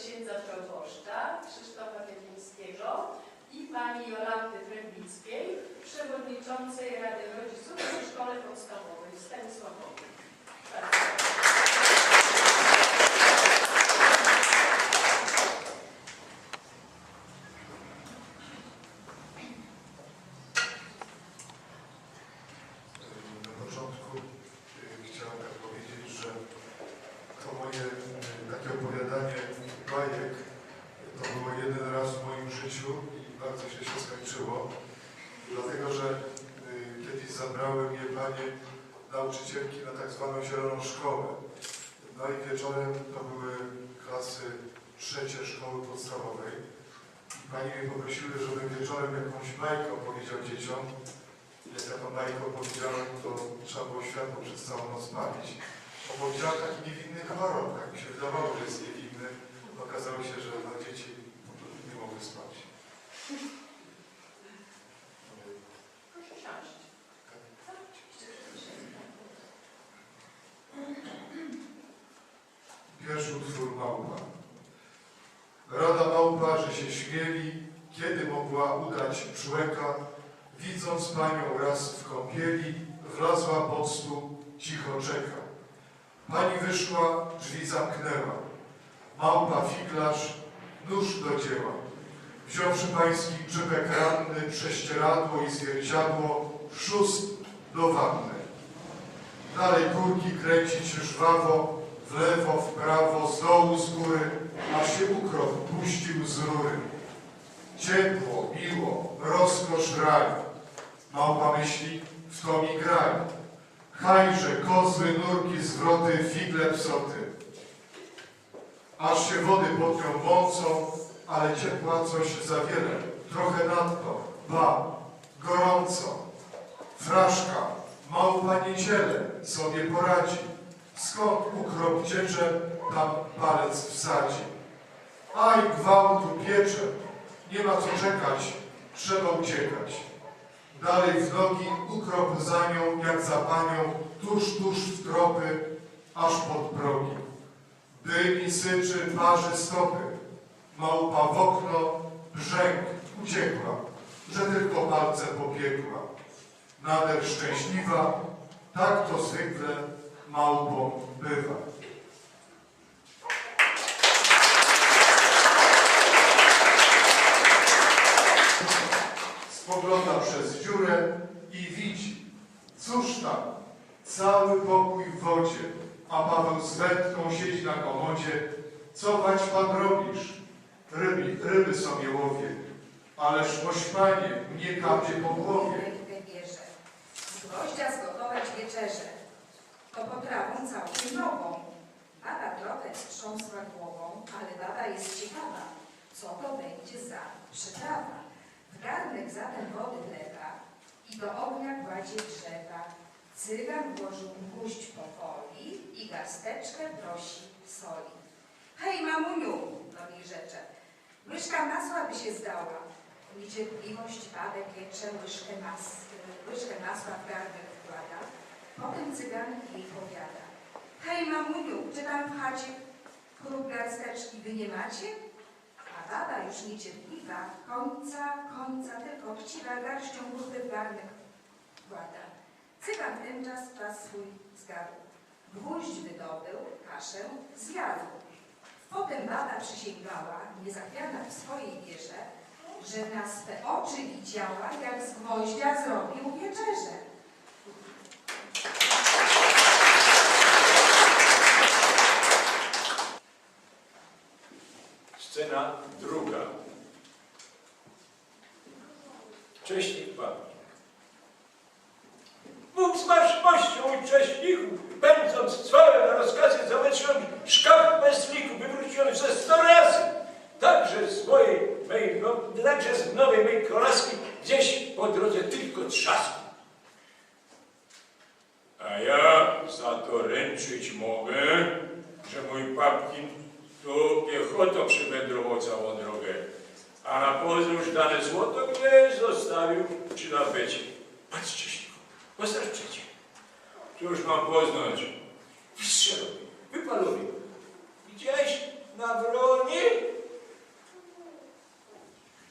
księdza proboszcza Krzysztofa Piepińskiego i pani Jolanty Trębickiej, przewodniczącej Rady Rodziców przy Szkole Podstawowej w Stanisławowie. Bardzo proszę. Na początku y, chciałem tak powiedzieć, że to moje y, takie opowiadanie bajek to było jeden raz w moim życiu i bardzo źle się skończyło, dlatego że y, kiedyś zabrały mnie panie nauczycielki na tak zwaną zieloną szkołę. No i wieczorem to były klasy trzecie szkoły podstawowej. I Panie mnie poprosiły, żebym wieczorem jakąś bajkę opowiedział dzieciom. Jak ja tą bajkę opowiedziałem, to trzeba było światło przez całą noc palić. Opowiedziałem taki niewinny horror, tak mi się wydawało, że jest niewinny. Okazało się, że no, dzieci nie mogły spać. Proszę siąść. Tak, oczywiście, że się Pierwszy utwór Małpa. Rada Małpa, że się śmieli, udać człeka, widząc panią raz w kąpieli, wlazła pod stół, cicho czeka. Pani wyszła, drzwi zamknęła. Małpa figlarz, nóż do dzieła. Wziąwszy pański grzybek ranny, prześcieradło i zwierciadło, szóst do wanny. Dalej kurki kręcić żwawo, w lewo, w prawo, z dołu, z góry, aż się ukrop puścił z rury. Ciepło, miło, rozkosz raju. Małpa myśli, w to mi graj. Hajże, kozły, nurki, zwroty, figle, psoty. Aż się wody pod nią mącą, ale ciepła coś za wiele, trochę nadto, ba, gorąco. Fraszka, małpa niedzielę sobie poradzi. Skąd ukrop ciecze, tam palec wsadzi. Aj, gwałtu piecze, nie ma co czekać, trzeba uciekać. Dalej w nogi ukrop za nią, jak za panią, tuż, tuż w tropy, aż pod progi. Dymi syczy, parzy stopy. Małpa w okno, brzęk, uciekła, że tylko palce popiekła. Nader szczęśliwa, tak to zwykle małpą bywa. Spogląda przez dziurę i widzi, cóż tam, cały pokój w wodzie, a Paweł z wędką siedzi na komodzie. Co wać pan robisz? Ryby, ryby sobie łowię, ależ ośpanie mnie kapie po głowie. Gwoździa zgotować wieczerze. To potrawą całkiem nową. Baba trochę wstrząsła głową, ale baba jest ciekawa, co to będzie za przyprawa. Garnek zatem wody wlewa i do ognia kładzie drzewa. Cygan włożył gwóźdź po folii i garsteczkę prosi soli. Hej, mamuniu, do niej rzecze, łyżka masła by się zdała. Niecierpliwość babę piecze, łyżkę, mas, łyżkę masła w garnek wkłada. Potem cyganek jej powiada. Hej, mamuniu, czy tam w chacie chrób garsteczki wy nie macie? A baba już niecierpliwa, końca, końca, tylko chciwa garścią gruby w garnek wkłada. Cygan w ten czas pas swój zgadł. Gwóźdź wydobył, kaszę zjadł. Potem baba przysięgała, niezachwiana w swojej wierze, że na swe oczy widziała, jak z gwoździa zrobił wieczerzę. Scena Cześnik Pan. Bóg z maszmością i cześniku, pędząc całe na rozkazy, zobaczyłem szkaf bezliku, wywróciłem ze sto razy. Także z mojej, mej, no, także z nowej mej kolaski gdzieś po drodze tylko trzasku. A ja za to ręczyć mogę, że mój papkin tu piechotą przywędrował całą drogę. A na podróż dane złoto gdzieś zostawił przy napecie. Patrzcie, śniku, postarczycie. Cóż mam poznać? Wystrzelił, wypalowi. Widziałeś Nawronie?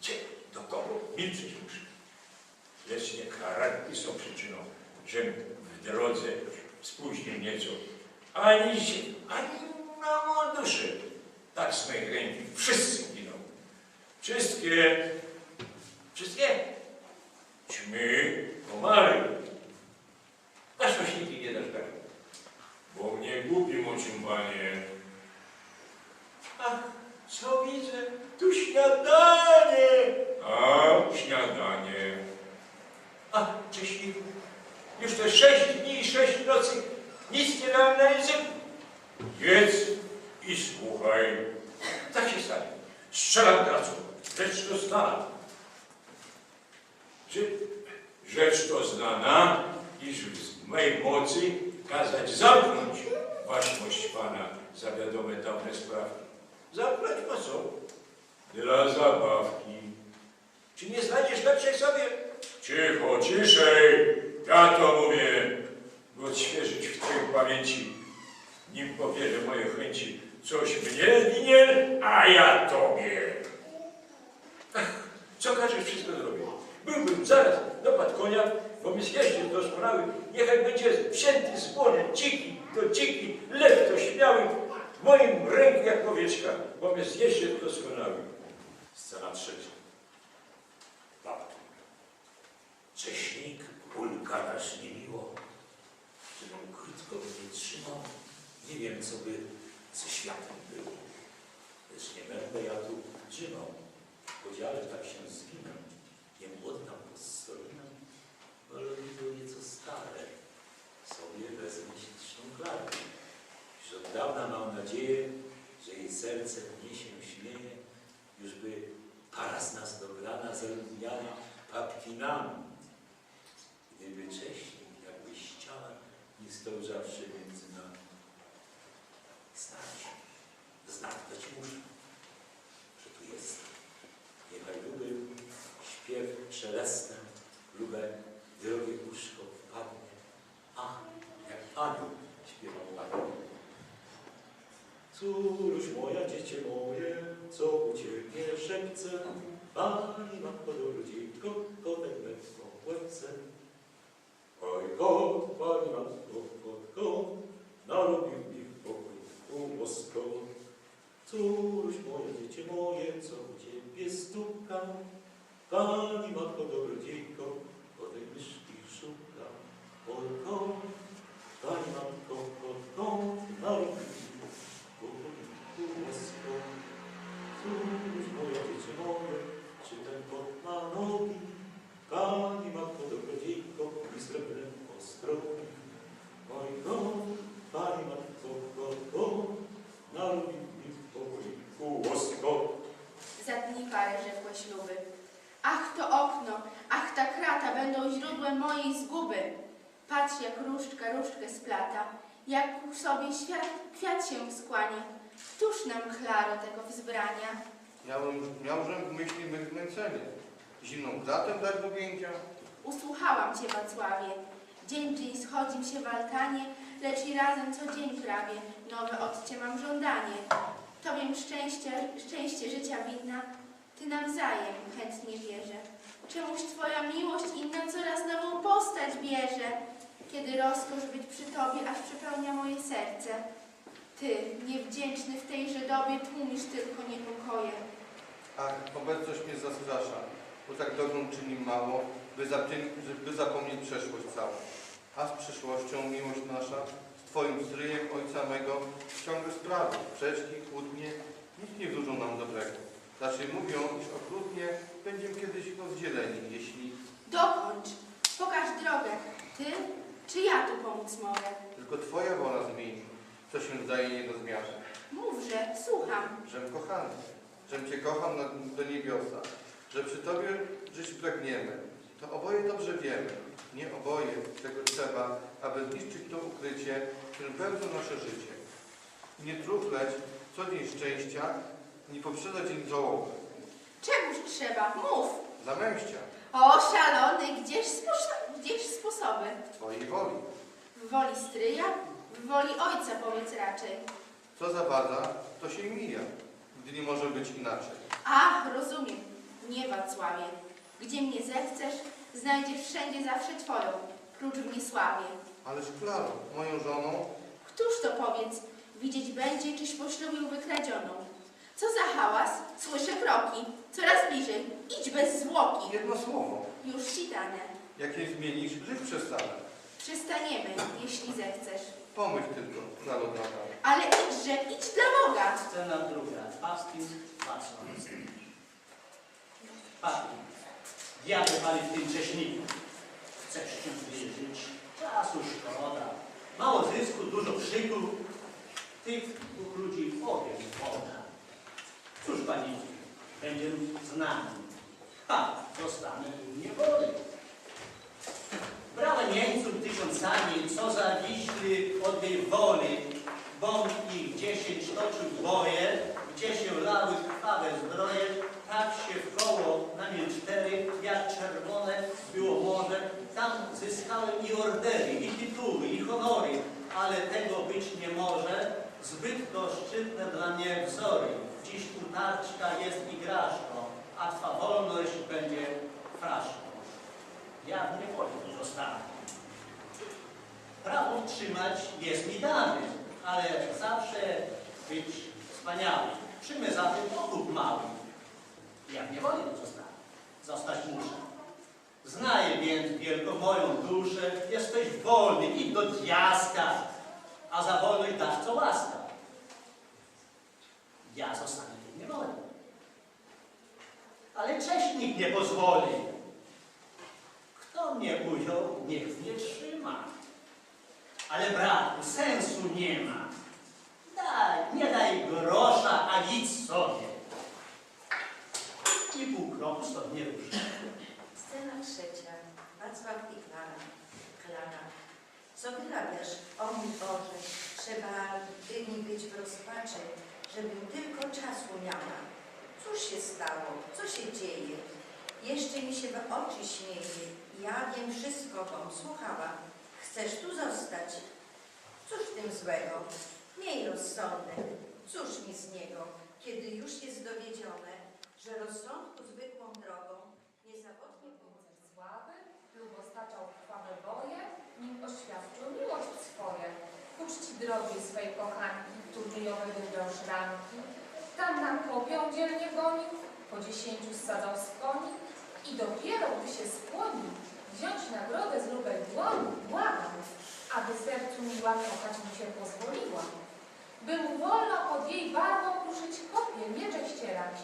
Gdzie? Do kogo? Milczeć muszę. Lecz nie karatki są przyczyną, że w drodze spóźnił nieco. Ani się, ani na mą. Tak z mojej ręki wszyscy. Wszystkie, wszystkie ćmy, komary. Na śmietniki nie dasz tak. Bo mnie głupi moczym, panie. Ach, co widzę? Tu śniadanie! A, śniadanie. A, Cześniku, już te sześć dni i sześć nocy nic nie dałem na języku. Jedz i słuchaj. Tak się stanie. Strzelam gracą. Rzecz to znana. Czy znana, iż w mej mocy kazać zamknąć waszmość pana za wiadome dawne sprawki. Zamknąć po co? Dla zabawki. Czy nie znajdziesz lepszej sobie? Cicho, ciszej! Ja to mówię, by odświeżyć w twoich pamięci, nim powierzę moje chęci. Coś mnie winien, a ja tobie. Ach, co każesz, wszystko zrobię. Byłbym zaraz dopadł konia, zjeździł doskonały. Niechaj będzie wzięty z błonia, dziki to dziki, lew to śmiały. W moim ręku jak powieczka, bo mnie zjeździł doskonały. Scena trzecia. Babka. Cześnik pulkarasz niemiło, żebym krótko by nie trzymał, nie wiem, co by ze światem było. Lecz nie będę ja tu drzymał, podziale tak się zginę, nie oddam postolinę, bo to nieco stare, sobie wezmę śliczną klarę. Już od dawna mam nadzieję, że jej serce mnie się śmieje, już by para z nas do grana zaludniała papkinami. Gdyby wcześniej, jakby ściana, nie stał zawsze między nami. Znać, znać ci muszę, że tu jest. Niechaj luby śpiew szelestem, lubę drogie uszko wpadnie. A, jak anioł śpiewał ładnie. Córuś moja, dziecię moje, co u ciebie szepce, Pani matko do ludzitko, kotek lekko łebce. Oj, kot, pani matko, kot, kot, narobił mi w pokoju bosko. Córuś moja, dziecię moje, co u ciebie stuka, Pani matko do ludzitko, kotek myszki szuka. Oj, kot, pani matko, kot, kot, narobił mi Łasko, cóż moja dziecię moje, czy ten kot ma nogi? Pani matko dobrodziejko i srebrem ostrogi. Oj kot, pani matko, kot, kot, narobił mi w pokoiku łasko. Za dni parę rzekłe śluby. Ach, to okno, ach, ta krata będą źródłem mojej zguby. Patrz, jak różdżka różdżkę splata, jak ku sobie świat, kwiat się skłania. Któż nam, Klaro, tego wzbrania? Miałem, miałżem w myśli mych zmęczenie. Zimną klatę dać do objęcia? Usłuchałam Cię, Wacławie. Dzień dzień schodzim się w altanie, lecz i razem co dzień prawie nowe od Cię mam żądanie. Tobie szczęście, szczęście życia winna, Ty nawzajem chętnie wierzę. Czemuż Twoja miłość inna coraz nową postać bierze, kiedy rozkosz być przy Tobie aż przepełnia moje serce. Ty, niewdzięczny w tejże dobie, tłumisz tylko niepokoje. Ach, obecność mnie zastrasza, bo tak dobrą czyni mało, by, zapie- by zapomnieć przeszłość całą. A z przyszłością miłość nasza, z Twoim stryjem ojca mego, ciągle sprawy, sprzeczki, kłótnie, nic nie wróżą nam dobrego. Znaczy mówią, iż okrutnie będziemy kiedyś rozdzieleni, jeśli Dokończ, pokaż drogę. Ty, czy ja tu pomóc mogę? tylko Twoja wola zmieni, co się zdaje nie do zmiaru. Mówże, słucham. Żem kochany, żem Cię kocham na, do niebiosa, że przy Tobie żyć pragniemy. To oboje dobrze wiemy. Nie oboje tego trzeba, aby zniszczyć to ukrycie, którym pełni nasze życie. Nie trufleć co dzień szczęścia, nie poprzedza dzień żałoby. Czegoż trzeba? Mów. Zamęścia O, szalony, gdzież, gdzież sposoby? Twojej woli. W woli stryja? W woli ojca powiedz raczej. Co zawadza, to się mija, gdy nie może być inaczej. Ach, rozumiem. Nie, Wacławie. Gdzie mnie zechcesz, znajdziesz wszędzie zawsze Twoją, prócz mnie sławie. Ależ Klaro, moją żoną, Któż to powiedz, widzieć będzie, czyś poślubił wykradzioną? Co za hałas? Słyszę kroki. Coraz bliżej. Idź bez zwłoki. jedno słowo. Już ci dane. Jak nie zmienisz, żyć przestanę. Przystaniemy, jeśli zechcesz. Pomyśl tylko, droga. Ale idźże, idź dla Boga. Scena druga. Pastin Wacław. Pastin. Diabeł pali w tym cześniku. Chcesz się wierzyć? Czasu szkoda. Mało zysku, dużo krzyku. Tych dwóch ludzi powiem woda. Cóż, paniczki, będzie z nami. Ha, zostanę w niewoli. Brałem jeńców tysiącami, co za wiśli od tej woli. Bomb ich dziesięć toczył boje, gdzie się lały krwawe zdroje, tak się w koło na mnie cztery, jak czerwone było morze. Tam zyskałem i ordery, i tytuły, i honory, ale tego być nie może. Zbyt to szczytne dla mnie wzory. Dziś utarczka jest igraszką, a twa wolność będzie fraszką. Ja w niewoli tu zostanę. Prawo trzymać jest mi dane, ale zawsze być wspaniały. Przyjmę za tym mały. Ja w niewoli tu zostanę. Zostać muszę. Znaję więc wielką moją duszę, jesteś wolny i do diaska, a za wolność dasz co łaska. Ja zostanę w niewoli. Ale cześnik nie pozwoli. Kto mnie ujął, niech mnie trzyma. Ale bratu, sensu nie ma. Daj, nie daj grosza, a idź sobie. I pół kroku stąd nie ruszę. Scena trzecia. Wacław i Klara. Klara. Co wyrabiasz? O mój Boże, trzeba by mi być w rozpaczy, żebym tylko czasu miała. Cóż się stało? Co się dzieje? Jeszcze mi się w oczy śmieje. Ja wiem wszystko, bom słuchała. Chcesz tu zostać? Cóż w tym złego? Miej rozsądek. Cóż mi z niego, kiedy już jest dowiedzione, że rozsądku zwykłą drogą niezawodnie Rycerz sławy lub ostaczał krwawe boje, nim oświadczył miłość swoje. Ku czci drogiej swej kochanki, turniejowe wybrał szranki. Tam na kopią dzielnie gonił, po dziesięciu ssadzał z koni i dopiero gdy się skłonił, wziąć nagrodę z lubej dłoni, błagał, aby sercu miła kochać mu się pozwoliła. By mu wolno pod jej barwą kruszyć kopie, miecze ścierać,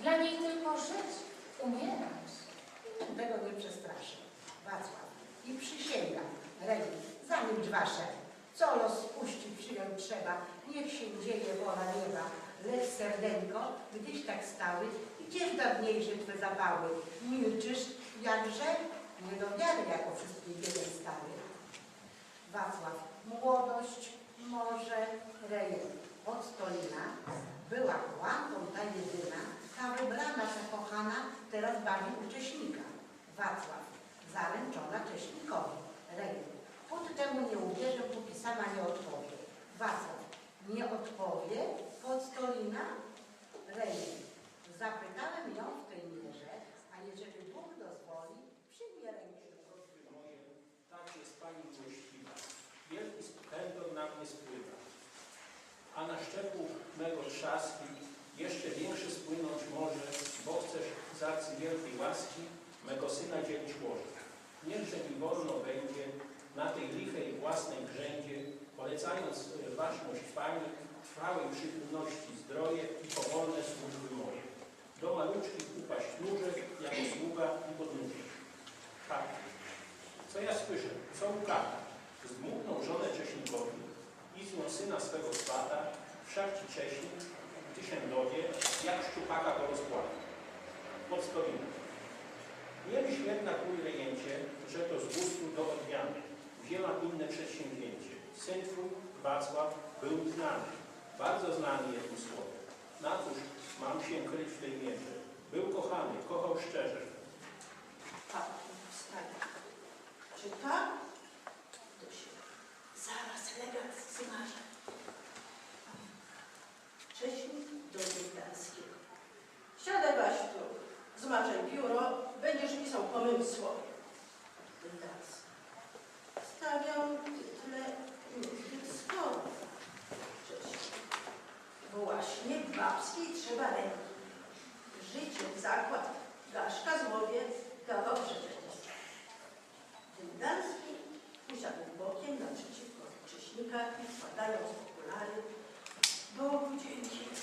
dla niej tylko żyć, umierać. Tego nie przestraszę. Wacław. I przysięgam, Reni, zanim dwasze, co los spuści przyjąć trzeba, niech się dzieje wola nieba. Lecz serdeńko, gdyś tak stały, gdzież dawniejsze twe zapały? Milczysz, jakże? Nie do wiary, jako wszystkie jeden stały. Wacław, młodość, może, rejon. Od Stolina była kłamką ta jedyna, ta wybrana, ta kochana, teraz bawi ucześnika. Wacław, zaręczona cześnikowi. Rejon. Pod temu nie uwierzę, póki sama nie odpowie. Wacław, nie odpowie? Pod Stolina? Rejon. Zapytałem ją w tej mierze, a jeżeli Bóg dozwoli, przyjmie rękę do moje, tak jest Pani miłościwa. Wielki splendor na mnie spływa. A na szczepu mego trzaski jeszcze większy spłynąć może, bo chcesz z wielkiej łaski mego syna dzielić łoże. Niechże mi wolno będzie na tej lichej własnej grzędzie, polecając e, ważność Pani, trwałej przychylności zdroje i powolne służby moje. Do maluczkich upaść nóże, jako sługa i podnóże. Tak, co ja słyszę? Co ukata? Zdmuchnął żonę Cześnikowi i z nią syna swego swata, wszak ci Cześnik, ty się dowie, jak szczupaka go rozpłata. Pod stoliną. Mieli świetna kuj rejęcie, że to z gustu do odmiany. Wzięła inne przedsięwzięcie. Syn Wacław, był znany bardzo znany Jego słowie. Na cóż mam się kryć w tej mierze? Był kochany, kochał szczerze. Patrz, wstaje. Czyta? To się zaraz legat zmarzy. Wcześniej do Wielkanskiego. Siadaj Baś tu, zmarzaj biuro, będziesz pisał po mym słowie. Wielkanski. Stawiam Właśnie w Babskiej trzeba ręki. W życiu w zakład Gaszka Złowiec dawał przeczesnictwo. Dymdalski usiadł bokiem naprzeciwko cześnika, składając okulary do dzięki